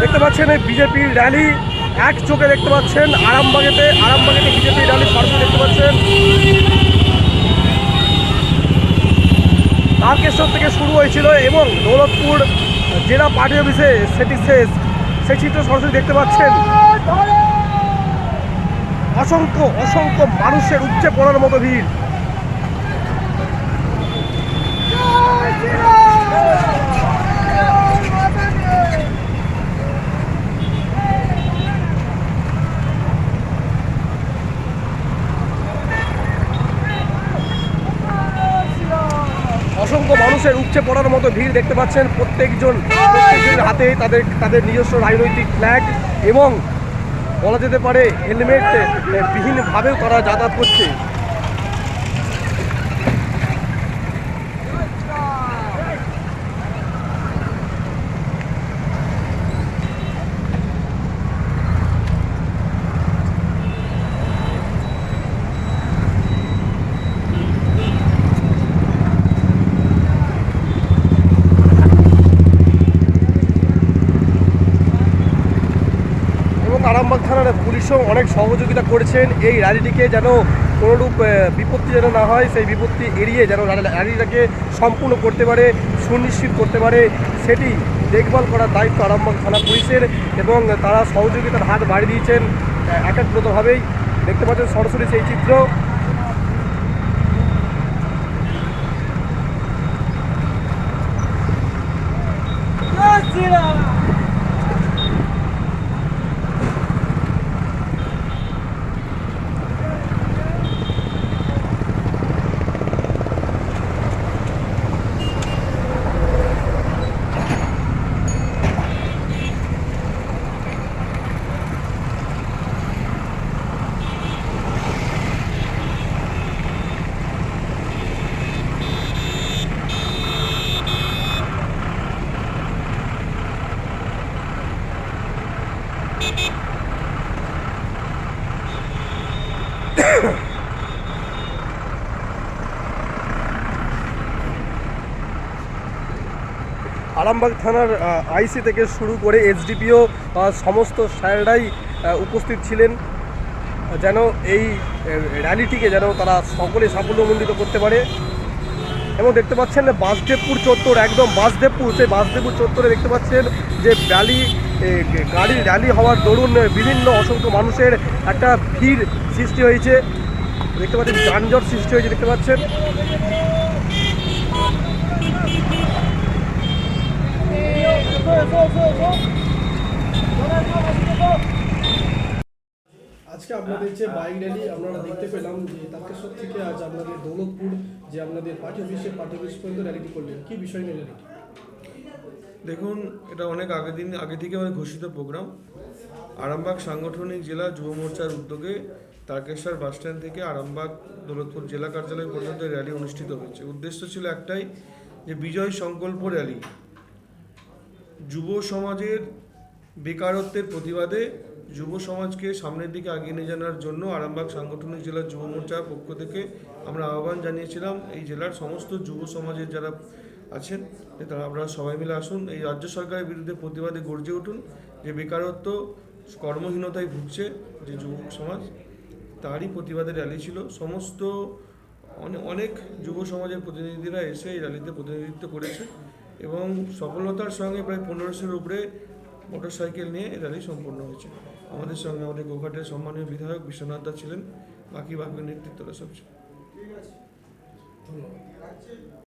দেখতে পাচ্ছেন এই বিজেপির র্যালি, এক চোখে দেখতে পাচ্ছেন আরামবাগেতে আরামবাগেতে বিজেপির র্যালি সরাসরি দেখতে পাচ্ছেন। তারকেশ্বর থেকে শুরু হয়েছিল এবং দৌলতপুর জেলা পার্টি অফিসে সেটি শেষ। সেই চিত্র সরাসরি দেখতে পাচ্ছেন। অসংখ্য অসংখ্য মানুষের উপচে পড়ার মতো ভিড়। অসংখ্য মানুষের উপচে পড়ার মতো ভিড় দেখতে পাচ্ছেন প্রত্যেকজন প্রত্যেকজনের হাতে তাদের তাদের নিজস্ব রাজনৈতিক ফ্ল্যাগ এবং বলা যেতে পারে হেলমেট বিহীনভাবেও তারা যাতায়াত করছে এবং আরামবাগ পুলিশও অনেক সহযোগিতা করেছেন এই র্যালিটিকে যেন কোনোরূপ বিপত্তি যেন না হয়, সেই বিপত্তি এড়িয়ে যেন র্যালি- র্যালিটাকে সম্পূর্ণ করতে পারে, সুনিশ্চিত করতে পারে, সেটি দেখভাল করার দায়িত্ব আরামবাগ থানা পুলিশের এবং তারা সহযোগিতার হাত বাড়িয়ে দিয়েছেন একাগ্রতভাবেই দেখতে পাচ্ছেন সরাসরি সেই চিত্র। আরামবাগ থানার আইসি থেকে শুরু করে এসডিপিও সমস্ত স্যারেরাই উপস্থিত ছিলেন। যেন এই র্যালিটিকে যেন তারা সকলে সাফল্যমণ্ডিত করতে পারে। এবং দেখতে পাচ্ছেন বাসদেবপুর চত্বর, একদম বাসদেবপুর, সেই বাসদেবপুর চত্বরে দেখতে পাচ্ছেন যে র্যালি এ, গাড়ির র্যালি হওয়ার দরুন বিভিন্ন অসংখ্য মানুষের একটা ভিড় সৃষ্টি হয়েছে। দেখতে পাচ্ছেন যানজট সৃষ্টি হয়েছে দেখতে পাচ্ছেন। আজকে আপনাদের যে বাইক র্যালি আপনারা দেখতে পেলাম যে তারকেশ্বর থেকে আজ আপনাদের দৌলতপুর যে আপনাদের পার্টি অফিসে পার্টি অফিস পর্যন্ত র্যালিটি করলেন কি বিষয় নিয়ে র্যালিটি দেখুন, এটা অনেক আগে দিন আগে থেকে আমাদের ঘোষিত প্রোগ্রাম। আরামবাগ সাংগঠনিক জেলা যুব মোর্চার উদ্যোগে তারকেশ্বর বাসস্ট্যান্ড থেকে আরামবাগ দৌলতপুর জেলা কার্যালয় পর্যন্ত র্যালি অনুষ্ঠিত হয়েছে। উদ্দেশ্য ছিল একটাই, যে বিজয় সংকল্প র্যালি। যুব সমাজের বেকারত্বের প্রতিবাদে যুব সমাজকে সামনের দিকে এগিয়ে নিয়ে জানার জন্য আরামবাগ সাংগঠনিক জেলার যুব মোর্চার পক্ষ থেকে আমরা আহ্বান জানিয়েছিলাম। এই জেলার সমস্ত যুব সমাজের যারা আছেন। তারা আপনারা সবাই মিলে আসুন। এই রাজ্য সরকারের বিরুদ্ধে প্রতিবাদে গর্জে উঠুন যে বেকারত্ব, কর্মহীনতায় ভুগছে যে যুবক সমাজ, তারই প্রতিবাদে র্যালি ছিল। সমস্ত অনেক যুব সমাজের প্রতিনিধিরা এসে এই র্যালিতে প্রতিনিধিত্ব করেছে এবং সফলতার সঙ্গে প্রায় পনেরোশোর উপরে মোটরসাইকেল নিয়ে র্যালি সম্পন্ন হয়েছে। আমাদের সঙ্গে আমাদের গোঘাটের সম্মানীয় বিধায়ক বিশ্বনাথ দা ছিলেন। বাকি বাকি নেতৃত্বরা সব ছিল। ধন্যবাদ।